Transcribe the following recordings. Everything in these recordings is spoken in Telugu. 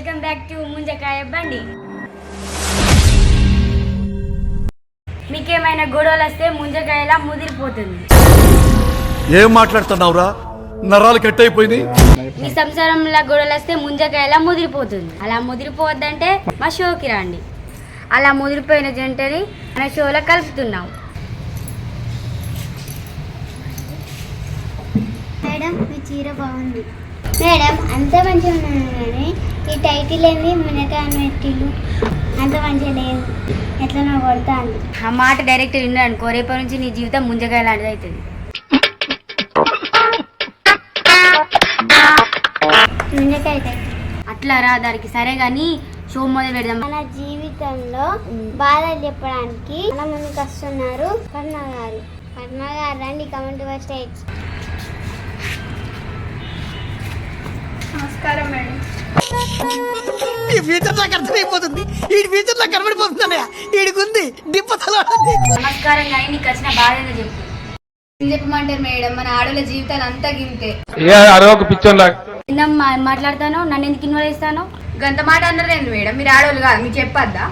వెల్కమ్ బ్యాక్ టు ముంజకాయ బండి. మీకేమైనా గొడవలు వస్తే ముంజకాయలా ముదిరిపోతుంది. ఏం మాట్లాడుతున్నావురా? నరాలు కట్ అయిపోయినాయి మీ సంసారంలో గొడవలు వస్తే ముంజకాయలా ముదిరిపోతుంది. అలా ముదిరిపోవద్దంటే మా షోకి రండి. అలా ముదిరిపోయిన జంటని మన షోలో కలుపుతున్నాం. మేడం మీ చీర బాగుంది. మేడం అంత మంచిగా ఉన్నాను కానీ ఈ టైటిల్ ఏంది? మునకాయ మెట్టిలు అంత మంచిగా లేదు. ఎట్లా కొడతాను ఆ మాట డైరెక్ట్ విన్నాను అనుకో రేపటి నుంచి నీ జీవితం ముంజకాయ లాంటిది అవుతుంది టైటిల్ అట్లా రా దానికి. సరే కానీ షో మొదలు పెడదాం. మన జీవితంలో బాధలు చెప్పడానికి మన ముందుకు వస్తున్నారు. పద్మ గారు. పద్మ గారు రండి కమెంట్ స్టేజ్ నమస్కారం మేడం ఈ ఫ్యూచర్ నాకు అర్థమైపోతుంది ఈ ఫ్యూచర్ నాకు కనబడిపోతుందన్నయ్య ఈడికుంది దిప్పతలో నమస్కారం కానీ నీకు వచ్చిన బాధ ఏందో చెప్పు ఏం చెప్పమంటారు మేడం మన ఆడోళ్ళ జీవితాలు అంతా గింతే అరవకు పిచ్చోన్లా నిన్న మా- మాట్లాడతాను నన్ను ఎందుకు ఇన్వాల్వ్ చేస్తాను గంత మాట అన్నారేంది మేడం మీరు ఆడోళ్ళు కాదు మీకు చెప్పొద్దా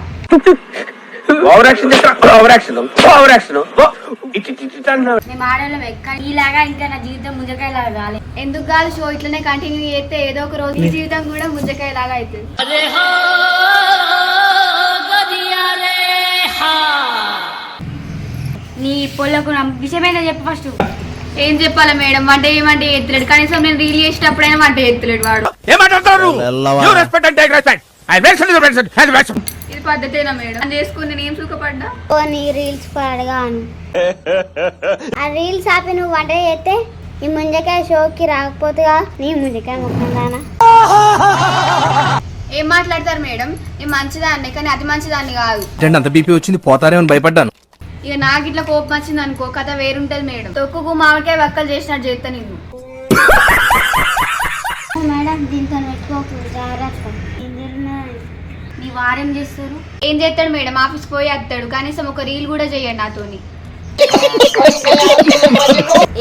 మేము ఆడవాళ్ళమే కానీ ఈలాగా ఇంకా నా జీవితం రాలే ఎందుకు కాదు షో ఇట్లనే కంటిన్యూ చేస్తే ఏదో ఒక రోజు ఈ జీవితం కూడా ముంజకాయ లాగా అవుతుంది నీ పొలకు విషయమైనా చెప్పు ఫస్ట్ ఏం చెప్పాలి మేడం? వంట ఏమంటే ఎత్తలేడు కనీసం నేను రీల్ చేసేటప్పుడైనా వంట ఎత్తలేడు వాడు. ఇది పద్ధతేనా మేడం? అని చేసుకుని నేను ఏం సుఖపడ్డా? ఓ నీ రీల్స్ పడగాను ఆ రీల్స్ ఆపి నువ్వు వంట చేస్తే ఈ ముంజకాయ షోకి రాకపోతేగా నీ ముంజకాయ ముక్కుందానా ఏం మాట్లాడతారు మేడం? నేను మంచిదాన్ని కానీ అది మంచిదాన్ని కాదు. అంత బీపీ వచ్చింది పోతారేమని భయపడ్డాను. ఇక నాకు ఇట్లా కోపం వచ్చింది అనుకో కథ వేరుంటది మేడం. తొక్కుకు మామిడికాయ వక్కలు చేసినట్టు చేస్తా నీకు మేడం దీంతో పెట్టుకోకు జాగ్రత్త. నీ వారేం చేస్తారు? ఏం చేస్తాడు మేడం? ఆఫీస్ పోయి వస్తాడు. కనీసం ఒక రీల్ కూడా చెయ్యండి నాతోని.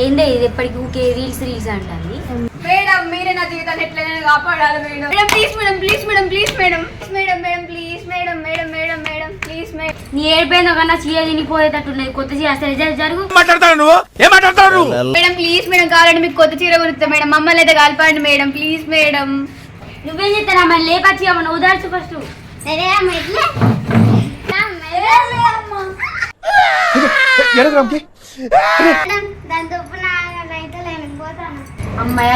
ఏందే ఇది ఎప్పటికి ఊకే రీల్స్ రీల్స్ అంటుంది? మేడం మీరే నా జీవితాన్ని ఎట్లయినా కాపాడాలి madam. Madam please madam please madam please madam. Madam madam please madam madam madam madam please madam. నీ ఏడిపోయిందో కన్నా చీర తినిపోయేటట్టున్నది కొత్త చీర అసలు జరుగు. మాట్లాడతావు నువ్వు? ఏం మాట్లాడతావు మేడం ప్లీజ్ మేడం కావాలంటే మీకు కొత్త చీర కొనుస్తా మేడం. మమ్మల్ని అయితే కాల్పండి మేడం ప్లీజ్ మేడం. నువ్వేం చేస్తానా మరి లేపచ్చి అమ్మ ఉదార్చు ఫస్ట్ సరే అమ్మ పోతాను. అమ్మాయి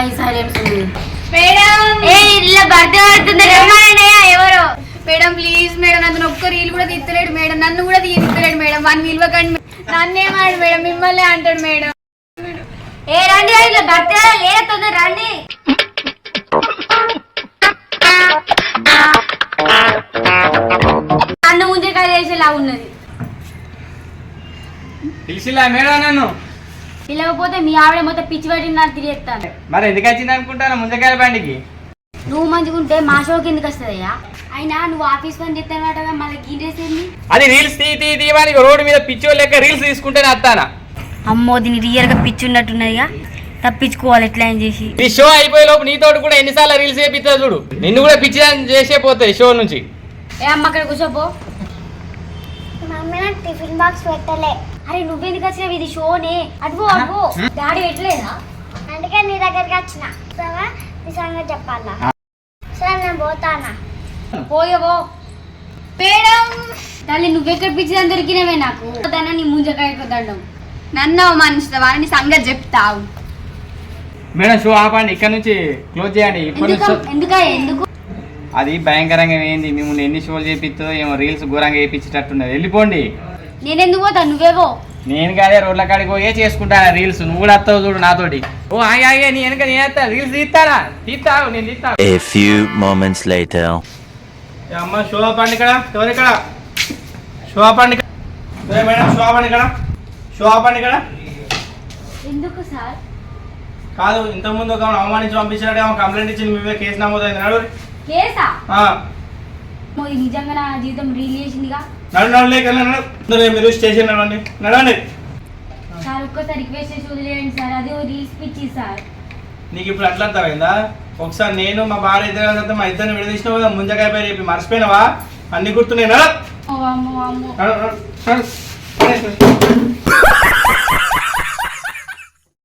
భర్త పడుతుంది రమ్మనండియా ఎవరో? మేడం ప్లీజ్ మేడం నన్ను ఒక్క రీల్ కూడా తీస్తలేడు మేడం. నన్ను కూడా తీస్తలేడు మేడం. వన్ నిల్వకండి నన్నేమాడు మేడం మిమ్మల్ని అంటాడు మేడం. ఏ రండి ఇలా భర్త లేదా తొందర రండి. అన్న ముంజకాయ చేసేలా ఉన్నది. పిలిచిలా మేడం నన్ను? పిలవకపోతే మీ ఆవిడ మొత్తం పిచ్చి పట్టిన నాకు తిరిగేస్తాను మరి ఎందుకు వచ్చింది అనుకుంటాను ముంజకాయల బండికి? నువ్వు మంచిగుంటే మా షోకి ఎందుకు వస్తుందయ్యా? అయినా నువ్వు ఆఫీస్ పని చెప్తానమాట మళ్ళీ గీరేసేది అది రీల్స్ తీ తీ తీయమని రోడ్డు మీద పిచ్చో లెక్క రీల్స్ తీసుకుంటేనే వస్తానా? అమ్మో దీని రియల్గా పిచ్చి ఉన్నట్టున్నదిగా. తప్పించుకోవాలి ఎట్లా ఏం చేసి. ఈ షో అయిపోయే లోపు నీతోటి కూడా ఎన్నిసార్లు రీల్స్ చేపిస్తా చూడు. నిన్ను కూడా పిచ్చి చేసే పోతాయి షో నుంచి. ఏ అమ్మ అక్కడ కూర్చోపో. మమ్మీ నాకు టిఫిన్ బాక్స్ పెట్టలే. అరే నువ్వెందుకు వచ్చినావు? ఇది షోనే అదిగో అదిగో డాడీ పెట్టలేదా? అందుకే నీ దగ్గరికి వచ్చిన. సరే నీ సంగతి చెప్పాలా? సరే నేను పోతానా? పోయవో మేడం తల్లి నువ్వెక్కడ పిచ్చి దొరికినవే నాకు? దాన్ని నీ ముంజకాయ దండం? నన్ను అవమానిస్తావా అని సంగతి చెప్తావు. మేడం షో ఆపండి. ఇక్కడ నుంచి క్లోజ్ చేయండి. ఎందుకు? అది భయంకరంగా ఏంది? మిమ్మల్ని ఎన్ని షోలు చేపిస్తో ఏమో రీల్స్ ఘోరంగా చేపించేటట్టున్నది వెళ్ళిపోండి. నేనెందుకు పోతా? నువ్వేవో నేను కాదే రోడ్ల కాడికి పోయే చేసుకుంటాను రీల్స్ నువ్వు కూడా వస్తావు చూడు నాతోటి. ఓ ఆగే ఆగే నీ వెనక నేను వేస్తా. రీల్స్ తీస్తానా తీస్తావు నేను తీస్తా. A few moments later. ఏ అమ్మ షో ఆపండి ఇక్కడ. ఎవరు ఇక్కడ? ఇక్కడ. ఏ మేడం షో ఆపండి ఇక్కడ. షో ఆపండి ఇక్కడ. ఎందుకు సార్? కాదు ఇంతకుముందు ఒక ఆమెను అవమానించి పంపించినట్టు ఆమె కంప్లైంట్ ఇచ్చింది. మేమే కేసు నమోదైంది. నడు కేసా? ఆ, ఇది నిజంగా నా జీవితం రీల్ చేసిందిగా? నడు నడు లేక నడు నడు, మీరు స్టేషన్ నడవండి. నడవండి. సార్ ఒక్కసారి రిక్వెస్ట్ చేసి వదిలేయండి సార్. అదే రీల్స్ పిచ్చి సార్. నీకు ఇప్పుడు అట్లా అర్థమైందా? ఒకసారి నేను మా భార్య ఇద్దరు కదా మా ఇద్దరిని విడదీసినావు? కదా ముంజకాయ పేరు చెప్పి మర్చిపోయినావా? అన్ని నడు, నడు.